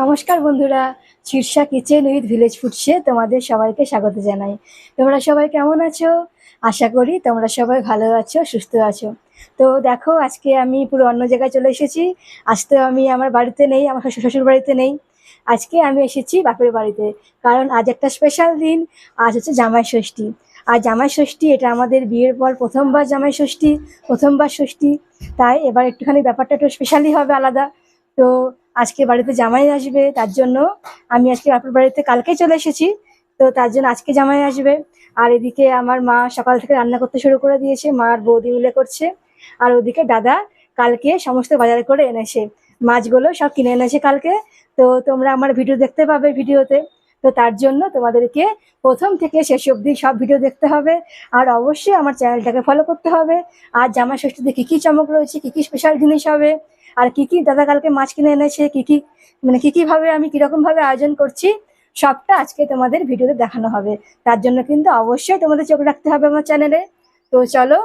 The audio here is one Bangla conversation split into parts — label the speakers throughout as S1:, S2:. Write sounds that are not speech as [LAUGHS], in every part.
S1: নমস্কার বন্ধুরা, শীর্ষা কিচেন উইথ ভিলেজ ফুডসে তোমাদের সবাইকে স্বাগত জানাই। তোমরা সবাই কেমন আছো? আশা করি তোমরা সবাই ভালো আছো, সুস্থ আছো। তো দেখো, আজকে আমি পুরো অন্য জায়গায় চলে এসেছি। আজ তো আমি আমার বাড়িতে নেই, আমার শ্বশুর শ্বশুর বাড়িতে নেই। আজকে আমি এসেছি বাপের বাড়িতে। কারণ আজ একটা স্পেশাল দিন, আজ হচ্ছে জামাই ষষ্ঠী। আর জামাই ষষ্ঠী, এটা আমাদের বিয়ের পর প্রথমবার জামাই ষষ্ঠী, প্রথমবার ষষ্ঠী। তাই এবার একটুখানি ব্যাপারটা একটু স্পেশালি হবে আলাদা। তো আজকে বাড়িতে জামাই আসবে, তার জন্য আমি আজকে বাপের বাড়িতে কালকে চলে এসেছি, তো তার জন্য আজকে জামাই আসবে। আর এদিকে আমার মা সকাল থেকে রান্না করতে শুরু করে দিয়েছে, মা আর বৌদি মিলে করছে। আর ওদিকে দাদা কালকে সমস্ত বাজার করে এনেছে, মাছগুলো সব কিনে এনেছে কালকে। তো তোমরা আমার ভিডিও দেখতে পাবে ভিডিওতে, তো তার জন্য তোমাদেরকে প্রথম থেকে শেষ অবধি সব ভিডিও দেখতে হবে। আর অবশ্যই আমার চ্যানেলটাকে ফলো করতে হবে। আর জামা ষষ্ঠীতে কী কী চমক রয়েছে, কী কী স্পেশাল জিনিস হবে আর কি কি দাদা কালকে মাছ কিনে এনেছে, কি কি মানে কি কি ভাবে আমি কীরকম ভাবে আয়োজন করছি, সবটা আজকে তোমাদের ভিডিওতে দেখানো হবে। তার জন্য কিন্তু অবশ্যই তোমাদের চোখ রাখতে হবে আমার চ্যানেলে তো চলো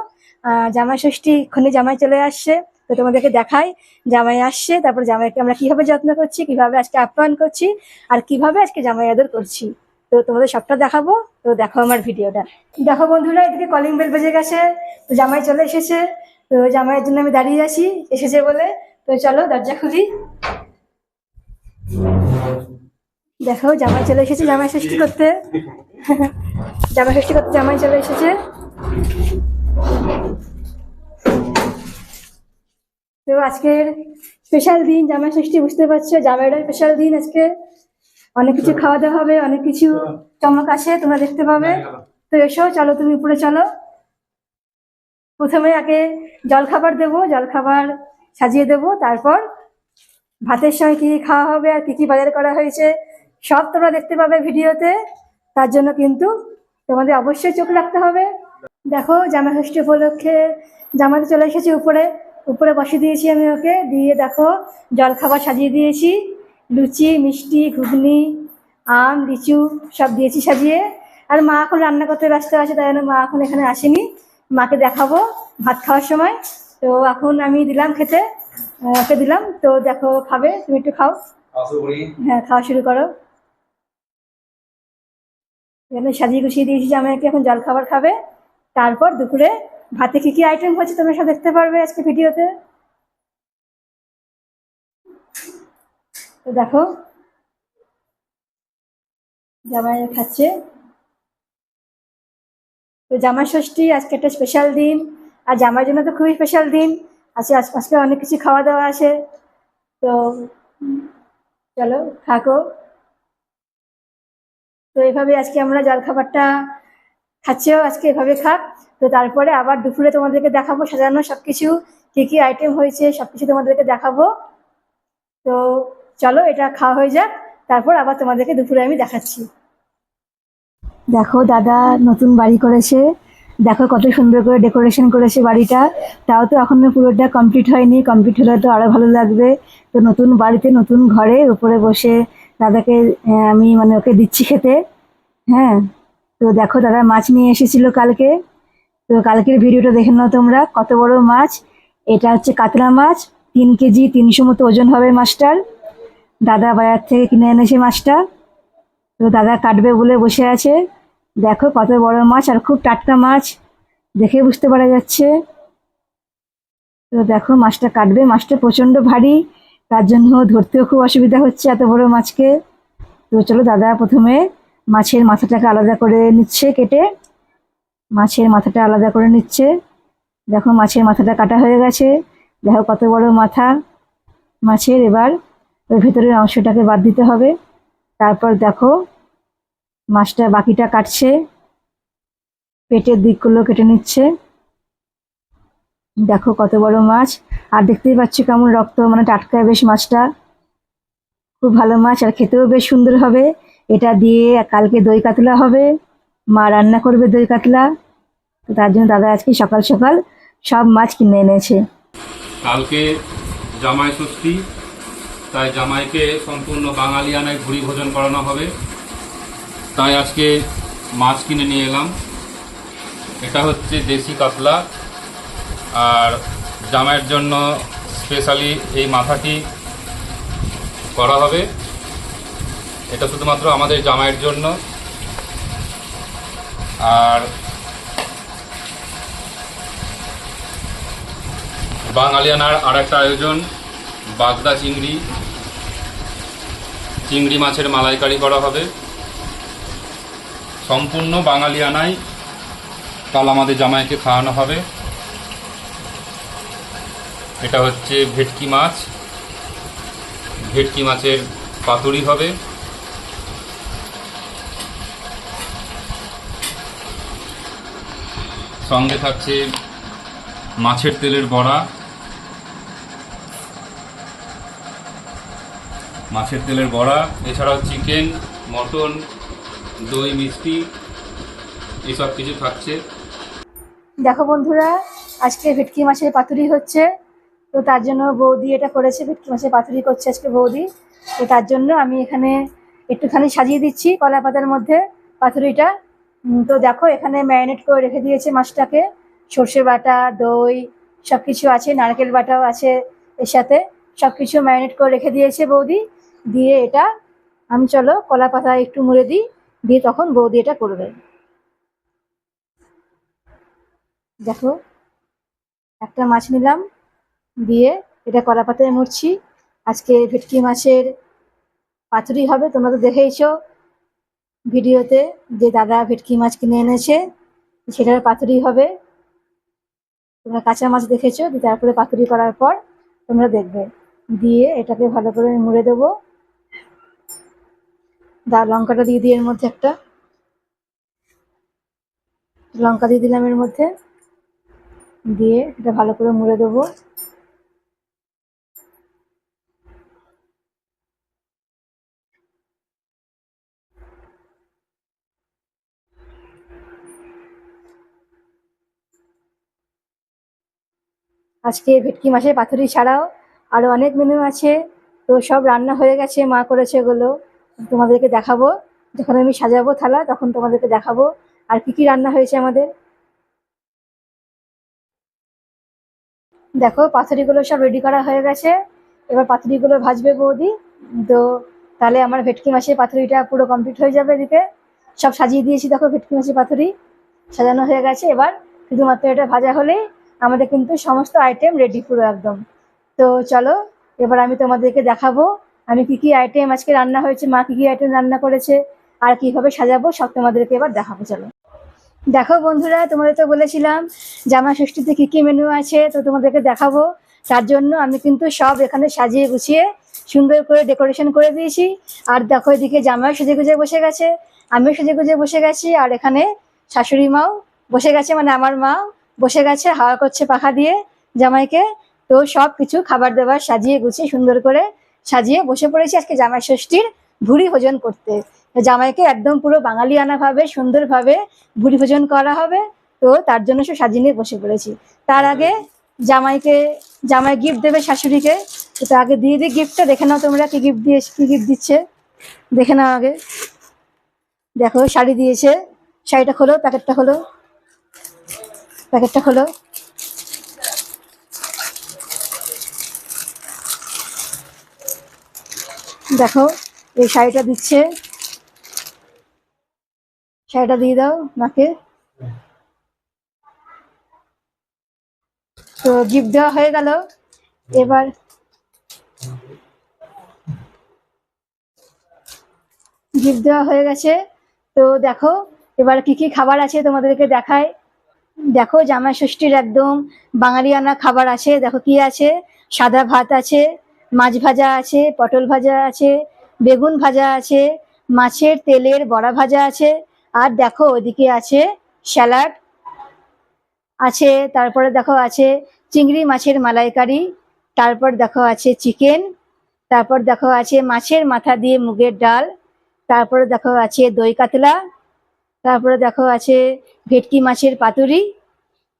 S1: জামাই ষষ্ঠী এক্ষুনি জামাই চলে আসছে। তো তোমাদেরকে দেখাই, জামাই আসছে, তারপর জামাইকে আমরা কীভাবে যত্ন করছি, কীভাবে আজকে আপ্যায়ন করছি, আর কীভাবে আজকে জামাই আদর করছি। তো তোমাদের সবটা দেখাবো, তো দেখো আমার ভিডিওটা দেখো বন্ধুরা, এদিকে কলিং বেল বেজে গেছে, তো জামাই চলে এসেছে। তো জামাইয়ের জন্য আমি দাঁড়িয়ে আছি, এসেছে বলে। তো চলো দরজা খুলি। দেখো, জামাই চলে এসেছে, জামাই ষষ্ঠী করতে। [LAUGHS] জামাই ষষ্ঠী করতে জামাই চলে এসেছে। তো আজকের স্পেশাল দিন, জামাই ষষ্ঠী, বুঝতে পারছ? জামাইয়ের স্পেশাল দিন আজকে। অনেক কিছু খাওয়া দাওয়া হবে, অনেক কিছু চমক আছে, তোমরা দেখতে পাবে। তো এসো, চলো তুমি উপরে চলো। প্রথমে আগে জলখাবার দেবো, জলখাবার সাজিয়ে দেবো। তারপর ভাতের সময় কী খাওয়া হবে আর কী কী বাজার করা হয়েছে, সব তোমরা দেখতে পাবে ভিডিওতে। তার জন্য কিন্তু তোমাদের অবশ্যই চোখ রাখতে হবে। দেখো জামা ষষ্ঠী উপলক্ষে জামাতে চলে এসেছি উপরে। উপরে বসিয়ে দিয়েছি আমি ওকে। দিয়ে দেখো জলখাবার সাজিয়ে দিয়েছি। লুচি, মিষ্টি, ঘুগনি, আম, লিচু সব দিয়েছি সাজিয়ে। আর মা এখন রান্না করতে ব্যস্ত আছে, তাই জন্য মা এখন এখানে আসেনি। মাকে দেখাবো ভাত খাওয়ার সময়। তো এখন আমি দিলাম খেতে ওকে দিলাম। তো দেখো খাবে? তুমি একটু খাও। হ্যাঁ খাওয়া শুরু করো। এখানে সাজিয়ে গুছিয়ে দিয়েছি যে আমাকে এখন জল খাবার খাবে। তারপর দুপুরে ভাতে কি কি আইটেম হচ্ছে তোমরা সব দেখতে পারবে আজকে ভিডিওতে। তো দেখো জামাই খাচ্ছে। তো জামাই ষষ্ঠী আজকে একটা স্পেশাল দিন। আর জামার জন্য তো খুবই স্পেশাল দিন। আজকে আজকে অনেক কিছু খাওয়া দাওয়া আছে। তো, চলো, থাকো। তো এভাবে আজকে আমরা জলখাবারটা খাচ্ছেও, আজকে এভাবে খাক। তো তারপরে আবার দুপুরে তোমাদেরকে দেখাবো সাজানো সব কিছু কী কী আইটেম হয়েছে সব কিছু তোমাদেরকে দেখাবো। তো চলো, এটা খাওয়া হয়ে যাক। তারপর আবার তোমাদেরকে দুপুরে আমি দেখাচ্ছি। দেখো, দাদা নতুন বাড়ি করেছে। দেখো কত সুন্দর করে ডেকোরেশন করেছে বাড়িটা। তাও তো এখনও পুরোটা কমপ্লিট হয়নি। কমপ্লিট হলে তো আরও ভালো লাগবে। তো নতুন বাড়িতে নতুন ঘরে উপরে বসে দাদাকে আমি মানে ওকে দিচ্ছি খেতে। হ্যাঁ তো দেখো দাদা মাছ নিয়ে এসেছিল কালকে। তো কালকের ভিডিওটা দেখে নাও তোমরা, কত বড় মাছ। এটা হচ্ছে কাতলা মাছ, তিন কেজি তিনশো মতো ওজন হবে মাছটার। দাদা বাজার থেকে কিনে এনেছে মাছটা। তো দাদা কাটবে বলে বসে আছে। দেখো কত বড় মাছ আর খুব টাটকা মাছ, দেখে বুঝতে পারা যাচ্ছে। তো দেখো মাছটা কাটবে, মাছটা প্রচণ্ড ভারী, তার জন্য ধরতেও খুব অসুবিধা হচ্ছে এত বড় মাছকে। তো চলো দাদা প্রথমে মাছের মাথাটাকে আলাদা করে নিচ্ছে, কেটে মাছের মাথাটা আলাদা করে নিচ্ছে। দেখো মাছের মাথাটা কাটা হয়ে গেছে, দেখো কত বড় মাথা মাছের। এবার ওই ভেতরের অংশটাকে বাদ দিতে হবে। তারপর দেখো মাছটা বাকিটা কাটছে। পেটের দিকগুলো কেটে নিচ্ছে। দেখো কত বড় মাছ। আর দেখতেই পাচ্ছ কেমন রক্ত মানে টাটকা বেশ মাছটা। খুব ভালো মাছ আর খেতেও বেশ সুন্দর হবে। এটা দিয়ে কালকে দই কাতলা হবে। মা রান্না করবে দই কাতলা। তো তার জন্য দাদা আজকে সকাল সকাল সব মাছ কিনে এনেছে।
S2: কালকে জামাই ষষ্ঠী, তাই জামাইকে সম্পূর্ণ বাঙালিয়ানায় ভুড়ি ভোজন করানো হবে। তাই আজকে মাছ কিনে নিয়ে এলাম। এটা হচ্ছে দেশি কাতলা। আর জামাইয়ের জন্য স্পেশালি এই মাথাটি করা হবে। এটা শুধুমাত্র আমাদের জামাইয়ের জন্য। আর বাঙালিয়ানার আর একটা আয়োজন, বাগদা চিংড়ি। চিংড়ি মাছের মালাইকারি করা হবে। সম্পূর্ণ বাঙালিয়ানায় কাল আমাদের জামাইকে খাওয়ানো হবে। এটা হচ্ছে ভেটকি মাছ। ভেটকি মাছের পাতুরি হবে। সঙ্গে থাকছে মাছের তেলের বড়া। মাছের তেলের বড়া, এছাড়াও চিকেন, মটন দই, মিষ্টি, এসব কিছু থাকছে।
S1: দেখো বন্ধুরা, আজকে ভেটকি মাছের পাতুরি হচ্ছে। তো তার জন্য বৌদি এটা করেছে, ভেটকি মাছের পাতুরি করছে আজকে বৌদি। তো তার জন্য আমি এখানে একটুখানি সাজিয়ে দিচ্ছি কলা পাতার মধ্যে পাতুরিটা। তো দেখো, এখানে ম্যারিনেট করে রেখে দিয়েছে মাছটাকে। সর্ষে বাটা, দই সব কিছু আছে, নারকেল বাটাও আছে এর সাথে। সব কিছু ম্যারিনেট করে রেখে দিয়েছে বৌদি। দিয়ে এটা, আমি চলো কলা পাতা একটু মুড়ে দিই। দিয়ে তখন বৌদি এটা করবে। দেখো, একটা মাছ নিলাম, দিয়ে এটা কলা পাতায় মুড়ছি। আজকে ভেটকি মাছের পাতুরি হবে, তোমরা তো দেখেইছো ভিডিওতে যে দাদা ভেটকি মাছ কিনে এনেছে, সেটার পাতুরি হবে। তোমরা কাঁচা মাছ দেখেছ তারপরে পাতুরি করার পর তোমরা দেখবে। দিয়ে এটাকে ভালো করে মুড়ে দেবো। দা লঙ্কাটা দিয়ে দিই এর মধ্যে একটা। লঙ্কা দিয়ে দিলাম এর মধ্যে। দিয়ে এটা ভালো করে মুড়ে দেবো। আজকে ভেটকি মাছের পাতুরি ছাড়াও আরও অনেক মেনু আছে। তো সব রান্না হয়ে গেছে, মা করেছে এগুলো। তোমাদেরকে দেখাবো। যখন আমি সাজাবো থালা, তখন তোমাদেরকে দেখাবো। আর কি কি রান্না হয়েছে আমাদের? দেখো, পাতুরিগুলো সব রেডি করা হয়ে গেছে। এবার পাতুরিগুলো ভাজবে বৌদি। তো তাহলে আমার ভেটকি মাছের পাথরিটা পুরো কমপ্লিট হয়ে যাবে এদিকে। সব সাজিয়ে দিয়েছি দেখো ভেটকি মাছের পাথরি সাজানো হয়ে গেছে এবার। শুধুমাত্র এটা ভাজা হলেই আমাদের কিন্তু সমস্ত আইটেম রেডি পুরো একদম। তো চলো, এবার আমি তোমাদেরকে দেখাবো আমি কি কি আইটেম আজকে রান্না হয়েছে, মা কি কি আইটেম রান্না করেছে, আর কীভাবে সাজাবো, সব তোমাদেরকে এবার দেখাবো, চলো। দেখো বন্ধুরা, তোমাদের তো বলেছিলাম জামা ষষ্ঠীতে কি কি মেনু আছে, তো তোমাদেরকে দেখাবো। তার জন্য আমি কিন্তু সব এখানে সাজিয়ে গুছিয়ে সুন্দর করে ডেকোরেশন করে দিয়েছি। আর দেখো এদিকে জামাই সেজে গুজে বসে গেছে, আমিও সেজে গুজে বসে গেছি, আর এখানে শাশুড়ি মাও বসে গেছে মানে আমার মা বসে গেছে, হাওয়া করছে পাখা দিয়ে জামাইকে। তো সব কিছু খাবার দাবার সাজিয়ে গুছিয়ে সুন্দর করে সাজিয়ে বসে পড়েছি আজকে জামাই ষষ্ঠীর ভুড়ি ভোজন করতে। জামাইকে একদম পুরো বাঙালিয়ানা ভাবে সুন্দরভাবে ভুড়ি ভোজন করা হবে। তো তার জন্য সব সাজিয়ে নিয়ে বসে পড়েছি। তার আগে জামাইকে, জামাই গিফট দেবে শাশুড়িকে। তো তার আগে দিয়ে দিই গিফটটা দেখে নাও তোমরা কি গিফট দিয়ে, কি গিফট দিচ্ছে। দেখে নাও আগে। দেখো, শাড়ি দিয়েছে। শাড়িটা খোলো, প্যাকেটটা খোলো। প্যাকেটটা খোলো। দেখো, এই শাড়িটা দিচ্ছে। শাড়িটা দিয়ে দাও মাকে। তো গিফট দেওয়া হয়ে গেল। এবার গিফট দেওয়া হয়ে গেছে। তো দেখো, এবার কি কি খাবার আছে তোমাদেরকে দেখায় দেখো, জামাই ষষ্ঠীর একদম বাঙালিয়ানা খাবার আছে। দেখো কি আছে? সাদা ভাত আছে। মাছ ভাজা আছে, পটল ভাজা আছে, বেগুন ভাজা আছে, মাছের তেলের বড়া ভাজা আছে, আর দেখো ওদিকে আছে স্যালাড, আছে, তারপরে দেখো আছে চিংড়ি মাছের মালাইকারি, তারপর দেখো আছে চিকেন, তারপর দেখো আছে মাছের মাথা দিয়ে মুগের ডাল, তারপরে দেখো আছে দই কাতলা, তারপরে দেখো আছে ভেটকি মাছের পাতুরি,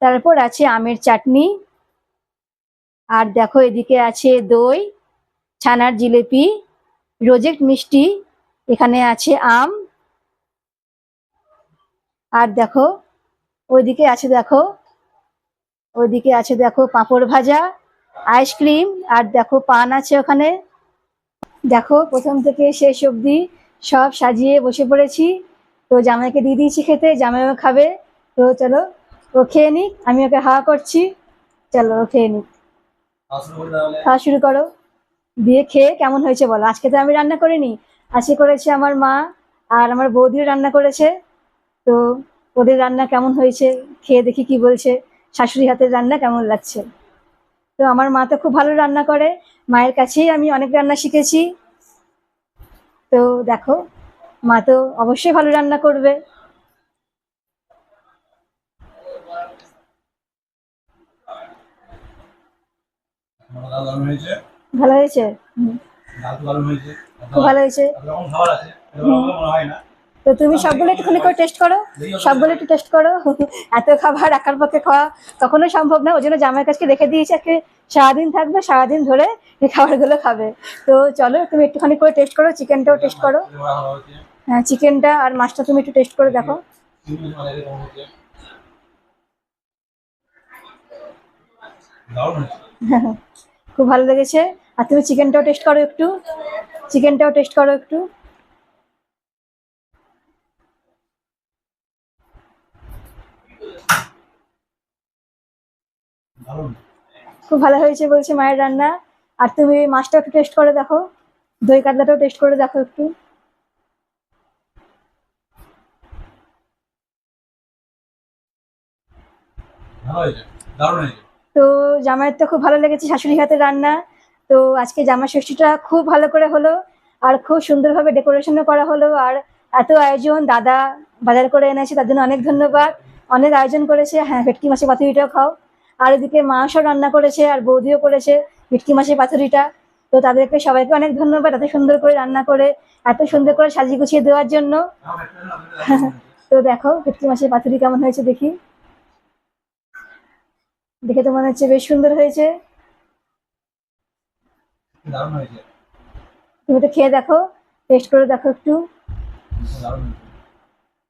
S1: তারপর আছে আমের চাটনি, আর দেখো এদিকে আছে দই ছানার জিলেপি রোজেক্ট মিষ্টি এখানে আছে আম। আর দেখো ওইদিকে আছে দেখো ওইদিকে আছে দেখো পাঁপড় ভাজা আইসক্রিম আর দেখো পান আছে ওখানে। দেখো প্রথম থেকে শেষ অবধি সব সাজিয়ে বসে পড়েছি। তো জামাইকে দিয়ে দিয়েছি খেতে জামাইও খাবে। তো চলো ও খেয়ে নিক আমি ওকে হাওয়া করছি। চলো ও খেয়ে নিক। খাওয়া শুরু করো। দিয়ে খেয়ে কেমন হয়েছে বলো? আজকে তো আমি রান্না করিনি। আজকে করেছে আমার মা আর আমার বৌদিও রান্না করেছে। তো ওদের রান্না কেমন হয়েছে? খেয়ে দেখি কি বলছে। শাশুড়ি হাতের রান্না কেমন লাগছে? তো আমার মা তো খুব ভালো রান্না করে। মায়ের কাছেই আমি অনেক রান্না শিখেছি। তো দেখো, মা তো অবশ্যই ভালো রান্না করবে।
S3: হয়েছে।
S1: ভালো হয়েছে? খুব ভালো হয়েছে? তো তুমি সবগুলো একটুখানি করে টেস্ট করো। সবগুলো একটু টেস্ট করো। [LAUGHS] এত খাবার একার পক্ষে খাওয়া কখনো সম্ভব না। ওই জন্য জামাইয়ের কাছে রেখে দিয়েছে আজকে। সারাদিন থাকবে, সারাদিন ধরে এই খাবারগুলো খাবে। তো চলো, তুমি একটুখানি করে টেস্ট করো চিকেনটাও টেস্ট করো। হ্যাঁ চিকেনটা আর মাছটা তুমি একটু টেস্ট করে দেখো। [LAUGHS] খুব ভালো লেগেছে। আর তুমি চিকেনটাও টেস্ট করো একটু। চিকেনটাও টেস্ট করো একটু। খুব ভালো হয়েছে বলছে মায়ের রান্না। আর তুমি মাছটা একটু টেস্ট করে দেখো। দই কাতলাটাও টেস্ট করে দেখো একটু। তো জামাইয়ের তো খুব ভালো লেগেছে শাশুড়ি হাতের রান্না। তো আজকে জামা ষষ্ঠীটা খুব ভালো করে হলো, আর খুব সুন্দরভাবে ডেকোরেশনও করা হলো, আর এত আয়োজন, দাদা বাজার করে এনেছে, তার জন্য অনেক ধন্যবাদ, অনেক আয়োজন করেছে হ্যাঁ ভেটকি মাছের পাতুরিটাও খাও, আর এদিকে মাংস রান্না করেছে, আর বৌদিও করেছে ভেটকি মাছের পাতুরিটা, তো তাদেরকে সবাইকে অনেক ধন্যবাদ, এত সুন্দর করে রান্না করে, এত সুন্দর করে সাজিয়ে গুছিয়ে দেওয়ার জন্য। [LAUGHS] তো দেখো, ভেটকি মাছের পাতুরি কেমন হয়েছে দেখি। দেখে তো মনে হচ্ছে বেশ সুন্দর হয়েছে।
S3: দারুণ হয়েছে।
S1: তুমি তো খেয়ে দেখো টেস্ট করে দেখো একটু।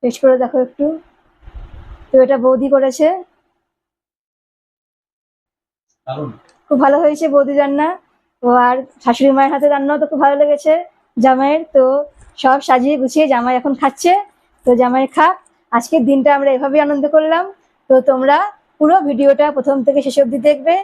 S1: টেস্ট করে দেখো একটু। তো এটা বৌদি করেছে। খুব ভালো হয়েছে বৌদি রান্না। ও আর শাশুড়ি মায়ের হাতে রান্নাও তো খুব ভালো লেগেছে জামাইয়ের। তো সব সাজিয়ে গুছিয়ে জামাই এখন খাচ্ছে। তো জামাই খা আজকের দিনটা আমরা এভাবেই আনন্দ করলাম। তো তোমরা পুরো ভিডিওটা প্রথম থেকে শেষ অবধি দেখবে।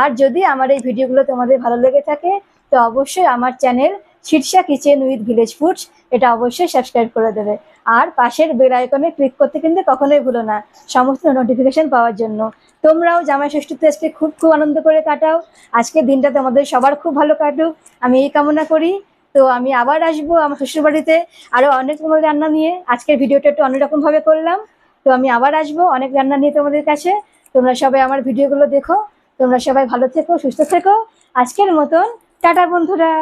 S1: আর যদি আমার এই ভিডিওগুলো তোমাদের ভালো লেগে থাকে তো অবশ্যই আমার channel Shirsha kitchen with village foods এটা অবশ্যই সাবস্ক্রাইব করে দেবে। আর পাশের বেল আইকনে ক্লিক করতে কিন্তু কখনোই ভুলো না, সমস্ত নোটিফিকেশন পাওয়ার জন্য। তোমরাও জামাই ষষ্ঠীতে আজকে খুব খুব আনন্দ করে কাটাও। আজকের দিনটা তোমাদের সবার খুব ভালো কাটুক। আমি এই কামনা করি। তো আমি আবার আসব আমার শ্বশুরবাড়িতে আরও অনেক তোমাদের রান্না নিয়ে। আজকের ভিডিওটা একটু অন্যরকম ভাবে করলাম। তো আমি আবার আসব অনেক রান্না নিয়ে তোমাদের কাছে। তোমরা সবাই আমার ভিডিওগুলো দেখো। তোমরা সবাই ভালো থেকো, সুস্থ থেকো। আজকের মতন টাটা বন্ধুরা।